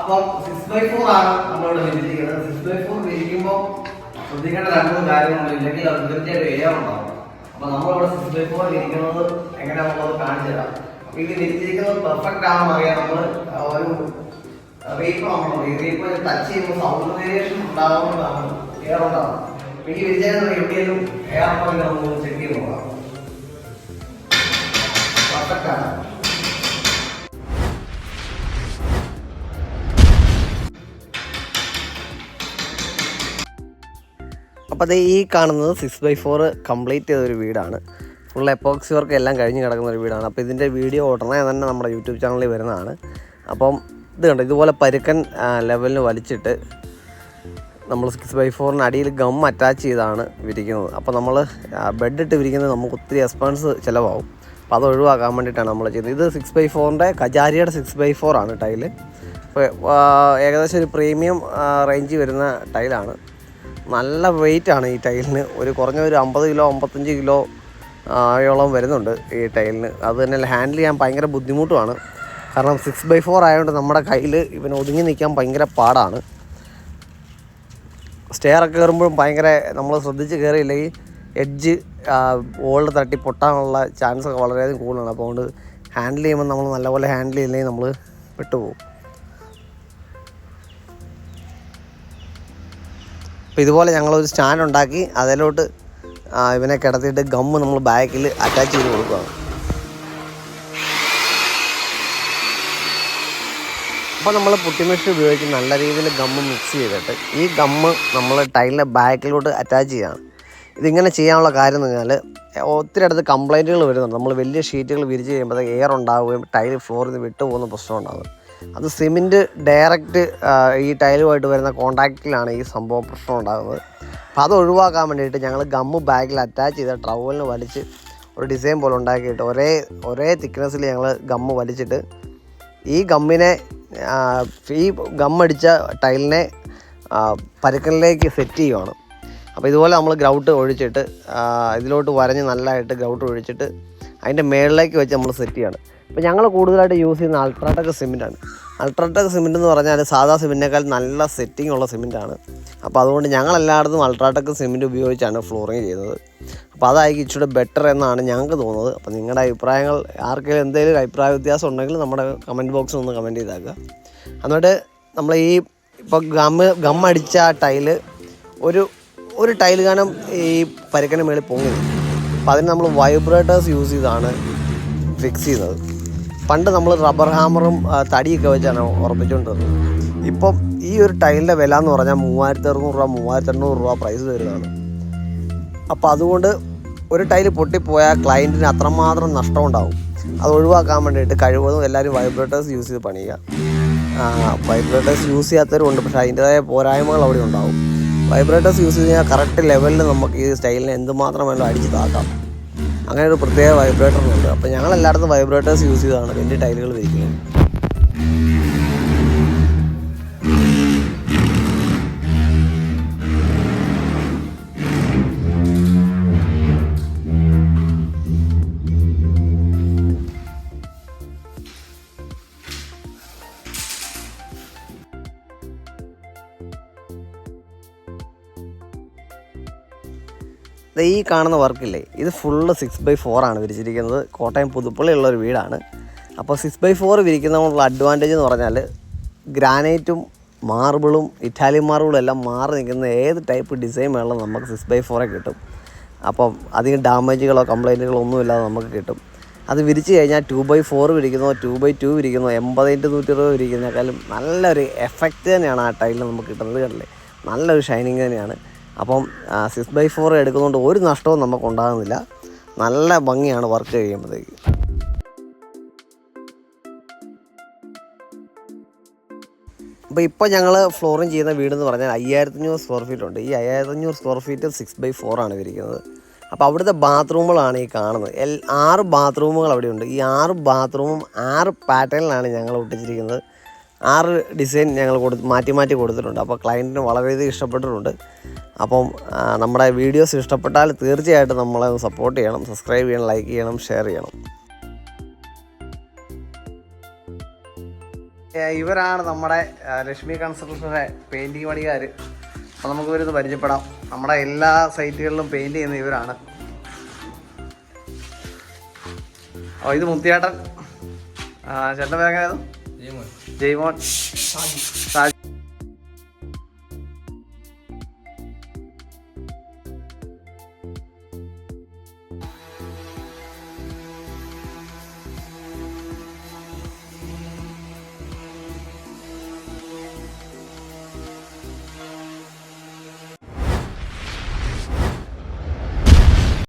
അപ്പം six by four ആണ് നമ്മളിവിടെ വിരിച്ചിരിക്കുന്നത് സിക്സ് ബൈ ഫോർ വിരിക്കുമ്പോൾ ശ്രദ്ധിക്കേണ്ട രണ്ടു കാര്യങ്ങളൊന്നും ഇല്ലെങ്കിൽ അത് തീർച്ചയായിട്ടും ഏരിയ ഉണ്ടാവും. അപ്പൊ നമ്മളിവിടെ സിക്സ് ബൈ ഫോർ വിരിക്കുന്നത് എങ്ങനെയാണെന്നുള്ളത് കാണിച്ചു തരാം. അപ്പൊ ഇത് വിരിച്ചിരിക്കുന്നത് പെർഫെക്റ്റ് ആണെന്ന് അറിയാം. നമ്മൾ ഒരു റീപ്പ് നമ്മൾ റീപ്പ് ടച്ച് ചെയ്യുമ്പോൾ സൗണ്ട് വേരിയേഷൻ ഉണ്ടാകുന്നതാണ് എയർ ഉണ്ടാവും. എനിക്ക് ഈ വിരിച്ചാൽ എവിടെയെങ്കിലും എയർ പോയിന്റ് നമുക്ക് ചെക്ക് ചെയ്ത് നോക്കാം. പെർഫെക്റ്റ് ആണ്. അപ്പോൾ അത് ഈ കാണുന്നത് സിക്സ് ബൈ ഫോർ കംപ്ലീറ്റ് ചെയ്തൊരു വീടാണ്. ഫുൾ എപ്പോക്സി വർക്ക് എല്ലാം കഴിഞ്ഞ് കിടക്കുന്ന ഒരു വീടാണ്. അപ്പോൾ ഇതിന്റെ വീഡിയോ ഉടനെ തന്നെ നമ്മുടെ യൂട്യൂബ് ചാനലിൽ വരുന്നതാണ്. അപ്പം ഇത് കണ്ടോ ഇതുപോലെ പരുക്കൻ ലെവലിന് വലിച്ചിട്ട് നമ്മൾ സിക്സ് ബൈ ഫോറിന് അടിയിൽ ഗം അറ്റാച്ച് ചെയ്താണ് വിരിക്കുന്നത്. അപ്പോൾ നമ്മൾ ബെഡ് ഇട്ട് വിരിക്കുന്നത് നമുക്ക് ഒത്തിരി എക്സ്പെൻസ് ചിലവാകും. അപ്പോൾ അത് ഒഴിവാക്കാൻ വേണ്ടിയിട്ടാണ് നമ്മൾ ചെയ്യുന്നത്. ഇത് സിക്സ് ബൈ ഫോറിന്റെ കജാരിയുടെ സിക്സ് ബൈ ഫോറാണ് ടൈൽ. അപ്പോൾ ഏകദേശം ഒരു പ്രീമിയം റേഞ്ച് വരുന്ന ടൈലാണ്. നല്ല വെയിറ്റാണ് ഈ ടൈലിന് ഒരു കുറഞ്ഞ ഒരു അമ്പത് കിലോ അമ്പത്തഞ്ച് കിലോ ആയോളം വരുന്നുണ്ട് ഈ ടൈലിന് അത് തന്നെ ഹാൻഡിൽ ചെയ്യാൻ ഭയങ്കര ബുദ്ധിമുട്ടുമാണ്. കാരണം സിക്സ് ബൈ ഫോർ ആയതുകൊണ്ട് നമ്മുടെ കയ്യിൽ ഇവന് ഒതുങ്ങി നിൽക്കാൻ ഭയങ്കര പാടാണ്. സ്റ്റെയർ ഒക്കെ കയറുമ്പോഴും ഭയങ്കര നമ്മൾ ശ്രദ്ധിച്ച് കയറിയില്ലെങ്കിൽ എഡ്ജ് ഓൾഡ് തട്ടി പൊട്ടാനുള്ള ചാൻസ് ഒക്കെ വളരെയധികം കൂടുതലാണ്. അപ്പോൾ അതുകൊണ്ട് ഹാൻഡിൽ ചെയ്യുമ്പോൾ നമ്മൾ നല്ലപോലെ ഹാൻഡിൽ ചെയ്യില്ലെങ്കിൽ നമ്മൾ വിട്ടുപോകും അപ്പോൾ ഇതുപോലെ ഞങ്ങളൊരു സ്റ്റാൻഡ് ഉണ്ടാക്കി അതിലോട്ട് ഇവനെ കിടത്തിയിട്ട് ഗമ്മ് നമ്മൾ ബാക്കിൽ അറ്റാച്ച് ചെയ്ത് കൊടുക്കുകയാണ് അപ്പോൾ നമ്മൾ പുട്ടി പുട്ടിമെഷ് ഉപയോഗിച്ച് നല്ല രീതിയിൽ ഗമ്മ് മിക്സ് ചെയ്തിട്ട് ഈ ഗമ്മ് നമ്മൾ ടൈലിന്റെ ബാക്കിലോട്ട് അറ്റാച്ച് ചെയ്യുകയാണ് ഇതിങ്ങനെ ചെയ്യാനുള്ള കാര്യം എന്ന് പറഞ്ഞാൽ ഒത്തിരി അടുത്ത് കംപ്ലൈന്റുകൾ വരുന്നുണ്ട്. നമ്മൾ വലിയ ഷീറ്റുകൾ വിരിച്ച് കഴിയുമ്പോഴത്തേക്ക് എയർ ഉണ്ടാവുകയും ടൈൽ ഫ്ലോറിൽ നിന്ന് വിട്ടു പോകുന്ന പ്രശ്നം ഉണ്ടാകും അത് സിമെന്റ് ഡയറക്റ്റ് ഈ ടൈലുമായിട്ട് വരുന്ന കോണ്ടാക്റ്റിലാണ് ഈ സംഭവ പ്രശ്നം ഉണ്ടാകുന്നത്. അപ്പോൾ അത് ഒഴിവാക്കാൻ വേണ്ടിയിട്ട് ഞങ്ങൾ ഗമ്മ് ബാഗിൽ അറ്റാച്ച് ചെയ്ത ട്രവലിന് വലിച്ച് ഒരു ഡിസൈൻ പോലെ ഉണ്ടാക്കിയിട്ട് ഒരേ ഒരേ തിക്നെസ്സിൽ ഞങ്ങൾ ഗമ്മ് വലിച്ചിട്ട് ഈ ഗമ്മിനെ ഈ ഗമ്മടിച്ച ടൈലിനെ പരുക്കലിലേക്ക് സെറ്റ് ചെയ്യുവാണ്. അപ്പോൾ ഇതുപോലെ നമ്മൾ ഗ്രൗട്ട് ഒഴിച്ചിട്ട് ഇതിലോട്ട് വരഞ്ഞ് നല്ലതായിട്ട് ഗ്രൗട്ട് ഒഴിച്ചിട്ട് അതിന്റെ മേളിലേക്ക് വെച്ച് നമ്മൾ സെറ്റ് ചെയ്യാണ്. അപ്പോൾ ഞങ്ങൾ കൂടുതലായിട്ട് യൂസ് ചെയ്യുന്ന അൾട്രാടെക് സിമെന്റാണ് അൾട്രാടെക് സിമെന്റ് എന്ന് പറഞ്ഞാൽ സാധാ സിമെന്റിനേക്കാൾ നല്ല സെറ്റിംഗ് ഉള്ള സിമെന്റാണ് അപ്പോൾ അതുകൊണ്ട് ഞങ്ങൾ എല്ലായിടത്തും അൾട്രാടെക് സിമെന്റ് ഉപയോഗിച്ചാണ് ഫ്ലോറിങ് ചെയ്യുന്നത് അപ്പോൾ അതായിരിക്കും ഇച്ചിരി ബെറ്റർ എന്നാണ് ഞങ്ങൾക്ക് തോന്നുന്നത്. അപ്പോൾ നിങ്ങളുടെ അഭിപ്രായങ്ങൾ ആർക്കെങ്കിലും എന്തെങ്കിലും അഭിപ്രായ വ്യത്യാസം ഉണ്ടെങ്കിൽ നമ്മുടെ കമന്റ് ബോക്സിൽ ഒന്ന് കമന്റ് ചെയ്താക്കുക. എന്നിട്ട് നമ്മൾ ഈ ഇപ്പോൾ ഗമ്മ് ഗമ്മടിച്ച ടൈൽ ഒരു ഒരു ടൈൽ കാരണം ഈ പരുക്കന് മേളിൽ പൊങ്ങി. അപ്പോൾ അതിന് നമ്മൾ വൈബ്രേറ്റേഴ്സ് യൂസ് ചെയ്താണ് ഫിക്സ് ചെയ്യുന്നത്. പണ്ട് നമ്മൾ റബ്ബർ ഹാമറും തടിയൊക്കെ വെച്ചാണ് ഉറപ്പിച്ചുകൊണ്ടിരുന്നത്. ഇപ്പം ഈ ഒരു ടൈലിന്റെ വില എന്ന് പറഞ്ഞാൽ മൂവായിരത്തി അറുന്നൂറ് രൂപ മൂവായിരത്തി എണ്ണൂറ് രൂപ പ്രൈസ് വരുന്നതാണ്. അപ്പോൾ അതുകൊണ്ട് ഒരു ടൈൽ പൊട്ടിപ്പോയാൽ ക്ലയന്റിന് അത്രമാത്രം നഷ്ടം നഷ്ടമുണ്ടാവും. അത് ഒഴിവാക്കാൻ വേണ്ടിയിട്ട് കഴിവതും എല്ലാവരും വൈബ്രേറ്റേഴ്സ് യൂസ് ചെയ്ത് പണിയുക. വൈബ്രേറ്റേഴ്സ് യൂസ് ചെയ്യാത്തവരുണ്ട് പക്ഷേ അതിന്റെതായ പോരായ്മകൾ അവിടെ ഉണ്ടാവും. വൈബ്രേറ്റേഴ്സ് യൂസ് ചെയ്ത് കഴിഞ്ഞാൽ കറക്റ്റ് ലെവലിൽ നമുക്ക് ഈ സ്റ്റൈലിനെ എന്തുമാത്രം വേണം അടിച്ച് താക്കാം. അങ്ങനെ ഒരു പ്രത്യേക വൈബ്രേറ്ററുണ്ട് അപ്പോൾ ഞങ്ങൾ എല്ലായിടത്തും വൈബ്രേറ്റേഴ്സ് യൂസ് ചെയ്താണ് വലിയ ടൈലുകൾ വിരിക്കുന്നത് ഈ കാണുന്ന വർക്കില്ലേ ഇത് ഫുള്ള് സിക്സ് ബൈ ആണ് വിരിച്ചിരിക്കുന്നത്. കോട്ടയം പുതുപ്പള്ളിയുള്ള ഒരു വീടാണ്. അപ്പോൾ സിക്സ് ബൈ ഫോർ വിരിക്കുന്നതുകൊണ്ടുള്ള അഡ്വാന്റേജ് എന്ന് പറഞ്ഞാൽ ഗ്രാനൈറ്റും മാർബിളും ഇറ്റാലിയൻ മാർബിളും എല്ലാം മാറി നിൽക്കുന്ന ഏത് ടൈപ്പ് ഡിസൈൻ വേണം നമുക്ക് സിക്സ് ബൈ ഫോറെ കിട്ടും. അപ്പം അധികം ഡാമേജുകളോ കംപ്ലൈന്റുകളോ ഒന്നുമില്ലാതെ നമുക്ക് കിട്ടും. അത് വിരിച്ച് കഴിഞ്ഞാൽ ടു ബൈ ഫോർ വിരിക്കുന്നോ ടു ബൈ ടു വിരിക്കുന്നോ എൺപത് ഇന്റ് നൂറ്റി ഇരുപത് വിരിക്കുന്നേക്കാളും നല്ലൊരു എഫക്റ്റ് തന്നെയാണ് ആ ടൈലിൽ നമുക്ക് കിട്ടുന്നത് കണ്ടില്ലേ? നല്ലൊരു ഷൈനിങ് തന്നെയാണ്. അപ്പം സിക്സ് ബൈ ഫോർ എടുക്കുന്നതുകൊണ്ട് ഒരു നഷ്ടവും നമുക്ക് ഉണ്ടാകുന്നില്ല. നല്ല ഭംഗിയാണ് വർക്ക് കഴിയുമ്പോഴത്തേക്ക്. അപ്പോൾ ഇപ്പോൾ ഞങ്ങൾ ഫ്ലോറിങ് ചെയ്യുന്ന വീടെന്ന് പറഞ്ഞാൽ അയ്യായിരത്തഞ്ഞൂറ് സ്ക്വയർ ഫീറ്റ് ഉണ്ട്. ഈ അയ്യായിരത്തഞ്ഞൂറ് square feet six by four ആണ് ഇരിക്കുന്നത്. അപ്പോൾ അവിടുത്തെ ബാത്റൂമുകളാണ് ഈ കാണുന്നത്. എൽ ആറ് ബാത്റൂമുകൾ അവിടെയുണ്ട്. ഈ ആറ് ബാത്റൂമും ആറ് പാറ്റേണിലാണ് ഞങ്ങൾ ഒട്ടിച്ചിരിക്കുന്നത്. ആറ് ഡിസൈൻ ഞങ്ങൾ കൊടു മാറ്റി മാറ്റി കൊടുത്തിട്ടുണ്ട്. അപ്പോൾ ക്ലയന്റിന് വളരെയധികം ഇഷ്ടപ്പെട്ടിട്ടുണ്ട്. അപ്പം നമ്മുടെ വീഡിയോസ് ഇഷ്ടപ്പെട്ടാൽ തീർച്ചയായിട്ടും നമ്മളെ സപ്പോർട്ട് ചെയ്യണം സബ്സ്ക്രൈബ് ചെയ്യണം ലൈക്ക് ചെയ്യണം ഷെയർ ചെയ്യണം. ഇവരാണ് നമ്മുടെ ലക്ഷ്മി കൺസ്ട്രക്ഷന്റെ പെയിന്റിങ് പണിക്കാർ അപ്പോൾ നമുക്ക് ഇവരൊന്ന് പരിചയപ്പെടാം. നമ്മുടെ എല്ലാ സൈറ്റുകളിലും പെയിന്റ് ചെയ്യുന്ന ഇവരാണ്. ഓ ഇത് മുത്തിയേട്ടൻ. ചേട്ടൻ ചേട്ടന്റെ പേരെങ്ങനെയായിരുന്നു? ജയ്മോൻ. സാജി.